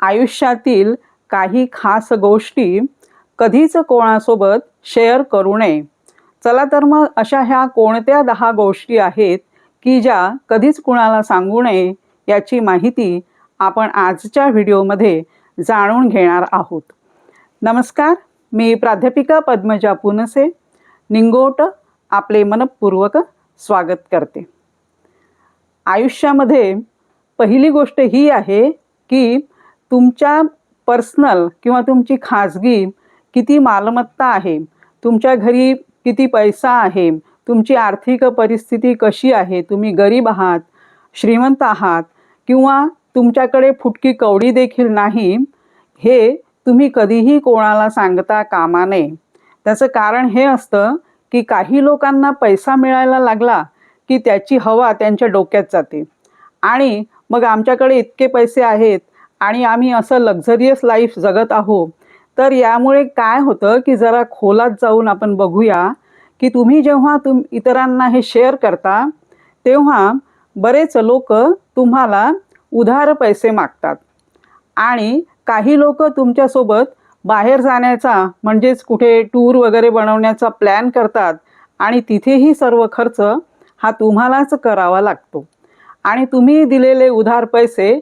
आयुष्यातील काही खास गोष्टी कधीच कोणासोबत शेअर करू नये. चला तर मग अशा ह्या कोणत्या दहा गोष्टी आहेत की ज्या कधीच कुणाला सांगू नये याची माहिती आपण आजच्या व्हिडिओमध्ये जाणून घेणार आहोत. नमस्कार मी प्राध्यापिका पद्मजा पुनसे निंगोट आपले मनपूर्वक स्वागत करते. आयुष्यामध्ये पहिली गोष्ट ही आहे की तुमच्या पर्सनल किंवा तुमची खाजगी किती मालमत्ता आहे? तुमच्या घरी किती पैसा आहे? तुमची आर्थिक परिस्थिती कशी आहे? तुम्ही गरीब आहात श्रीमंत आहात किंवा तुमच्याकडे फुटकी कवडी देखील नाही हे तुम्ही कधीही कोणाला सांगता कामा नये. त्याचं कारण हे असतं की काही लोकांना पैसा मिळायला लागला की त्याची हवा त्यांच्या डोक्यात जाते. आणि मग आमच्याकडे इतके पैसे आहेत आणि आम्ही असं लक्झरियस लाईफ जगत आहोत. तर यामुळे काय होतं की जरा खोलात जाऊन आपण बघूया की तुम्ही जेव्हा तुम इतरांना हे शेअर करता तेव्हा बरेच लोक तुम्हाला उधार पैसे मागतात. आणि काही लोक तुमच्यासोबत बाहेर जाण्याचा म्हणजेच कुठे टूर वगैरे बनवण्याचा प्लॅन करतात आणि तिथेही सर्व खर्च हा तुम्हालाच करावा लागतो. आणि तुम्ही दिलेले उधार पैसे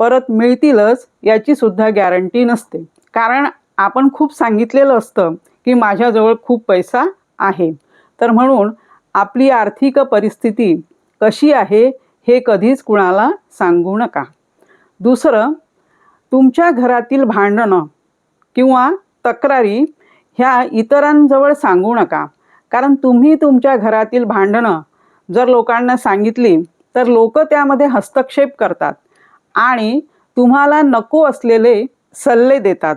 परत मिळतीलच याची सुद्धा गॅरंटी नसते. कारण आपण खूप सांगितलेलं असतं की माझ्याजवळ खूप पैसा आहे. तर म्हणून आपली आर्थिक परिस्थिती कशी आहे हे कधीच कुणाला सांगू नका. दुसरं तुमच्या घरातील भांडणं किंवा तक्रारी ह्या इतरांजवळ सांगू नका. कारण तुम्ही तुमच्या घरातील भांडणं जर लोकांना सांगितली तर लोक त्यामध्ये हस्तक्षेप करतात. आणि तुम्हाला नको असलेले सल्ले देतात.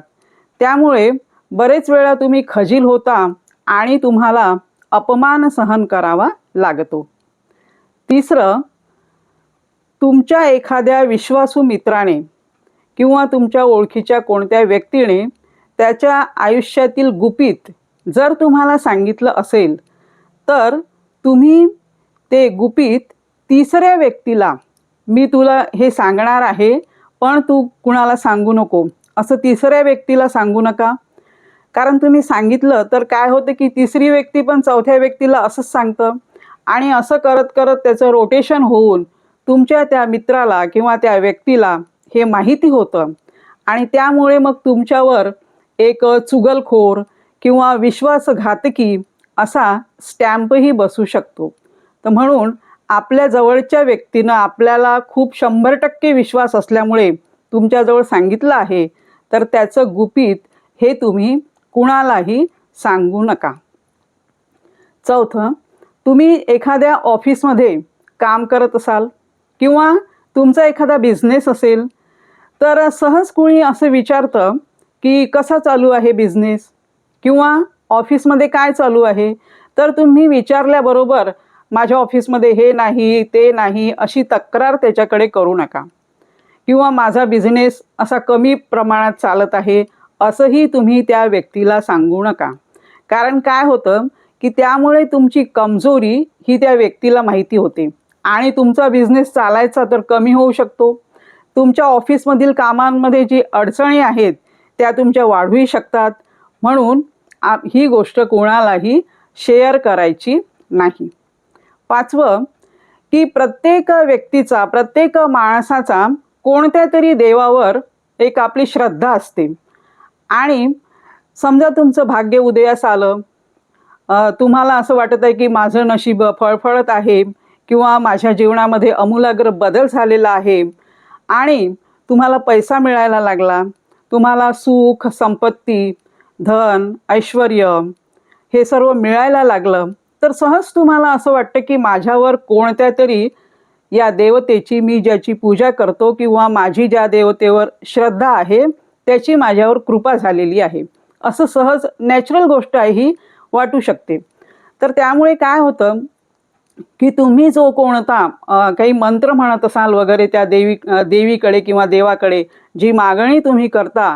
त्यामुळे बरेच वेळा तुम्ही खजील होता आणि तुम्हाला अपमान सहन करावा लागतो. तिसरं तुमच्या एखाद्या विश्वासू मित्राने किंवा तुमच्या ओळखीच्या कोणत्या व्यक्तीने त्याच्या आयुष्यातील गुपित जर तुम्हाला सांगितलं असेल तर तुम्ही ते गुपित तिसऱ्या व्यक्तीला मी तुला हे सांगणार आहे पण तू कुणाला सांगू नको. असं तिसऱ्या व्यक्तीला सांगू नका. कारण तुम्ही सांगितलं तर काय होतं की तिसरी व्यक्ती पण चौथ्या व्यक्तीला असंच सांगतं. आणि असं करत करत त्याचं रोटेशन होऊन तुमच्या त्या मित्राला किंवा त्या व्यक्तीला हे माहिती होतं. आणि त्यामुळे मग तुमच्यावर एक चुगलखोर किंवा विश्वासघातकी असा स्टॅम्पही बसू शकतो. तर म्हणून आपल्या जवळच्या व्यक्तीनं आपल्याला खूप शंभर टक्के विश्वास असल्यामुळे तुमच्याजवळ सांगितलं आहे तर त्याचं गुपित हे तुम्ही कुणालाही सांगू नका. चौथं तुम्ही एखाद्या ऑफिसमध्ये काम करत असाल किंवा तुमचा एखादा बिझनेस असेल तर सहज कुणी असं विचारतं की कसा चालू आहे बिझनेस? किंवा ऑफिसमध्ये काय चालू आहे? तर तुम्ही विचारल्याबरोबर माझ्या ऑफिसमध्ये हे नाही ते नाही अशी तक्रार त्याच्याकडे करू नका. किंवा माझा बिझनेस असा कमी प्रमाणात चालत आहे असंही तुम्ही त्या व्यक्तीला सांगू नका. कारण काय होतं की त्यामुळे तुमची कमजोरी ही त्या व्यक्तीला माहिती होते. आणि तुमचा बिझनेस चालायचा तर कमी होऊ शकतो. तुमच्या ऑफिसमधील कामांमध्ये जी अडचणी आहेत त्या तुमच्या वाढूही शकतात. म्हणून ही गोष्ट कोणालाही शेअर करायची नाही. पाचवं की प्रत्येक व्यक्तीचा प्रत्येक माणसाचा कोणत्या तरी देवावर एक आपली श्रद्धा असते. आणि समजा तुमचं भाग्य उदयास आलं तुम्हाला असं वाटत आहे की माझं नशीब फळफळत आहे किंवा माझ्या जीवनामध्ये अमूलाग्र बदल झालेला आहे आणि तुम्हाला पैसा मिळायला लागला तुम्हाला सुख संपत्ती धन ऐश्वर हे सर्व मिळायला लागलं तर सहज तुम्हाला असं वाटतं की माझ्यावर कोणत्या तरी या देवतेची मी ज्याची पूजा करतो किंवा माझी ज्या देवतेवर श्रद्धा आहे त्याची माझ्यावर कृपा झालेली आहे. असं सहज नॅचरल गोष्ट आहे ही वाटू शकते. तर त्यामुळे काय होतं की तुम्ही जो कोणता काही मंत्र म्हणत असाल वगैरे त्या देवी देवीकडे किंवा देवाकडे जी मागणी तुम्ही करता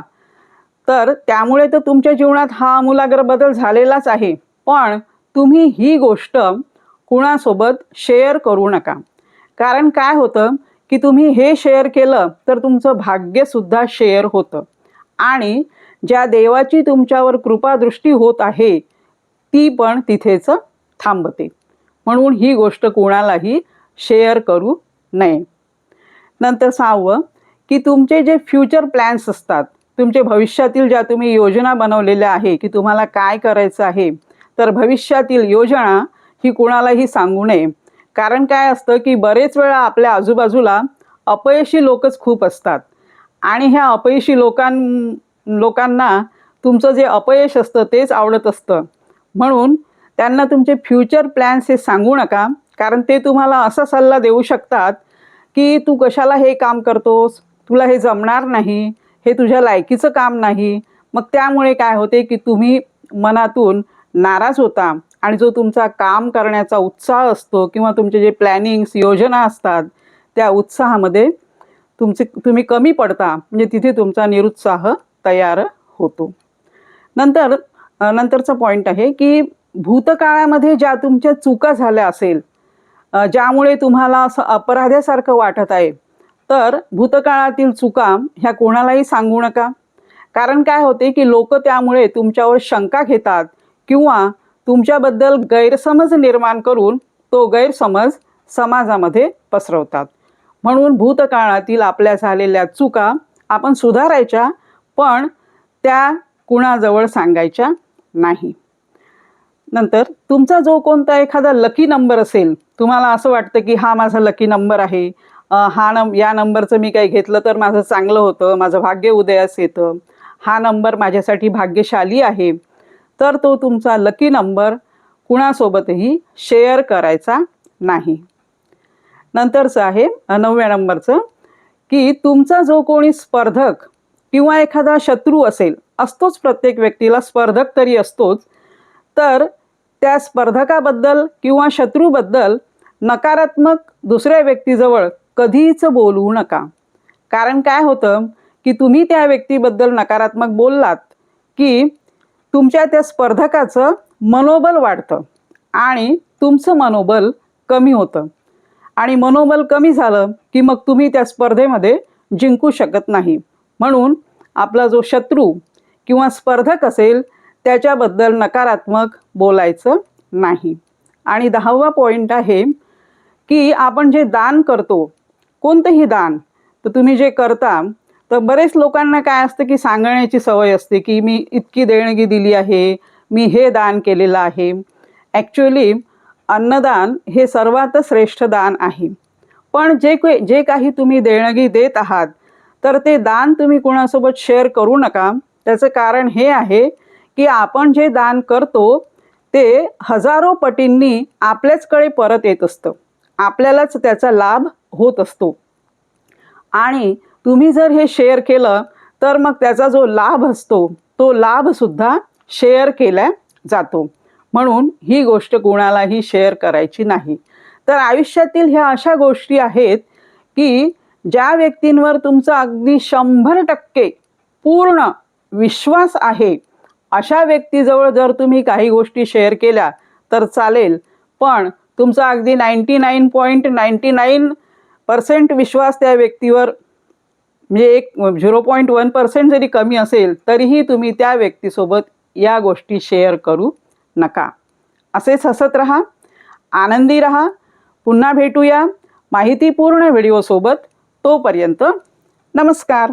तर त्यामुळे तर तुमच्या जीवनात हा आमूलाग्र बदल झालेलाच आहे. पण तुम्ही ही गोष्ट कुणासोबत शेअर करू नका. कारण काय होतं की तुम्ही हे शेअर केलं तर तुमचं भाग्यसुद्धा शेअर होतं. आणि ज्या देवाची तुमच्यावर कृपादृष्टी होत आहे ती पण तिथेच थांबते. म्हणून ही गोष्ट कोणालाही शेअर करू नये. नंतर सहावं की तुमचे जे फ्युचर प्लॅन्स असतात तुमचे भविष्यातील ज्या तुम्ही योजना बनवलेल्या आहे की तुम्हाला काय करायचं आहे तर भविष्यातील योजना ही कोणालाही सांगू नये. कारण काय असतं की बरेच वेळा आपल्या आजूबाजूला अपयशी लोकच खूप असतात. आणि ह्या अपयशी लोकां लोकांना तुमचं जे अपयश असतं तेच आवडत असतं. म्हणून त्यांना तुमचे फ्युचर प्लॅन्स हे सांगू नका. कारण ते तुम्हाला असा सल्ला देऊ शकतात की तू कशाला हे काम करतोस? तुला हे जमणार नाही. हे तुझ्या लायकीचं काम नाही. मग त्यामुळे काय होते की तुम्ही मनातून नाराज होता आणि जो तुमचा काम करण्याचा उत्साह असतो किंवा तुमचे जे प्लॅनिंग्स योजना असतात त्या उत्साहामध्ये तुमचे तुम्ही कमी पडता म्हणजे तिथे तुमचा निरुत्साह तयार होतो. नंतर नंतरचा पॉईंट आहे की भूतकाळामध्ये ज्या तुमच्या चुका झाल्या असेल ज्यामुळे तुम्हाला असं अपराध्यासारखं वाटत आहे तर भूतकाळातील चुका ह्या कोणालाही सांगू नका. कारण काय होते की लोक त्यामुळे तुमच्यावर शंका घेतात किंवा तुमच्याबद्दल गैरसमज निर्माण करून तो गैरसमज समाजामध्ये पसरवतात. म्हणून भूतकाळातील आपल्या झालेल्या चुका आपण सुधारायच्या पण त्या कुणाजवळ सांगायच्या नाही. नंतर तुमचा जो कोणता एखादा लकी नंबर असेल तुम्हाला असं वाटतं की हा माझा लकी नंबर आहे हा नं या नंबरचं मी काही घेतलं तर माझं चांगलं होतं माझं भाग्य उदयास येतं हा नंबर माझ्यासाठी भाग्यशाली आहे तर तो तुमचा लकी नंबर कुणासोबतही शेअर करायचा नाही. नंतरचं आहे नवव्या नंबरचं की तुमचा जो कोणी स्पर्धक किंवा एखादा शत्रू असेल असतोच प्रत्येक व्यक्तीला स्पर्धक तरी असतोच तर त्या स्पर्धकाबद्दल किंवा शत्रूबद्दल नकारात्मक दुसऱ्या व्यक्तीजवळ कधीच बोलू नका. कारण काय होतं की तुम्ही त्या व्यक्तीबद्दल नकारात्मक बोललात की तुमच्या त्या स्पर्धकाचं मनोबल वाढतं आणि तुमचं मनोबल कमी होतं. आणि मनोबल कमी झालं की मग तुम्ही त्या स्पर्धेमध्ये जिंकू शकत नाही. म्हणून आपला जो शत्रू किंवा स्पर्धक असेल त्याच्याबद्दल नकारात्मक बोलायचं नाही. आणि दहावा पॉईंट आहे की आपण जे दान करतो कोणतंही दान तर तुम्ही जे करता तर बरेच लोकांना काय असतं की सांगण्याची सवय असते की मी इतकी देणगी दिली आहे मी हे दान केलेलं आहे. ॲक्च्युली अन्नदान हे सर्वात श्रेष्ठ दान आहे. पण जे काही जे काही तुम्ही देणगी देत आहात तर ते दान तुम्ही कुणासोबत शेअर करू नका. त्याचं कारण हे आहे की आपण जे दान करतो ते हजारो पटींनी आपल्याचकडे परत येत असतं. आपल्यालाच त्याचा लाभ होत असतो. आणि तुम्ही जर हे शेअर केलं तर मग त्याचा जो लाभ असतो तो लाभसुद्धा शेअर केला जातो. म्हणून ही गोष्ट कोणालाही शेअर करायची नाही. तर आयुष्यातील ह्या अशा गोष्टी आहेत की ज्या व्यक्तींवर तुमचा अगदी शंभर टक्के पूर्ण विश्वास आहे अशा व्यक्तीजवळ जर तुम्ही काही गोष्टी शेअर केल्या तर चालेल. पण तुमचा अगदी ninety nine point ninety nine percent विश्वास त्या व्यक्तीवर म्हणजे एक झिरो पॉईंट वन पर्सेंट जरी कमी असेल तरीही तुम्ही त्या व्यक्तीसोबत या गोष्टी शेअर करू नका. असेच हसत राहा आनंदी राहा पुन्हा भेटूया माहितीपूर्ण व्हिडिओसोबत तोपर्यंत नमस्कार.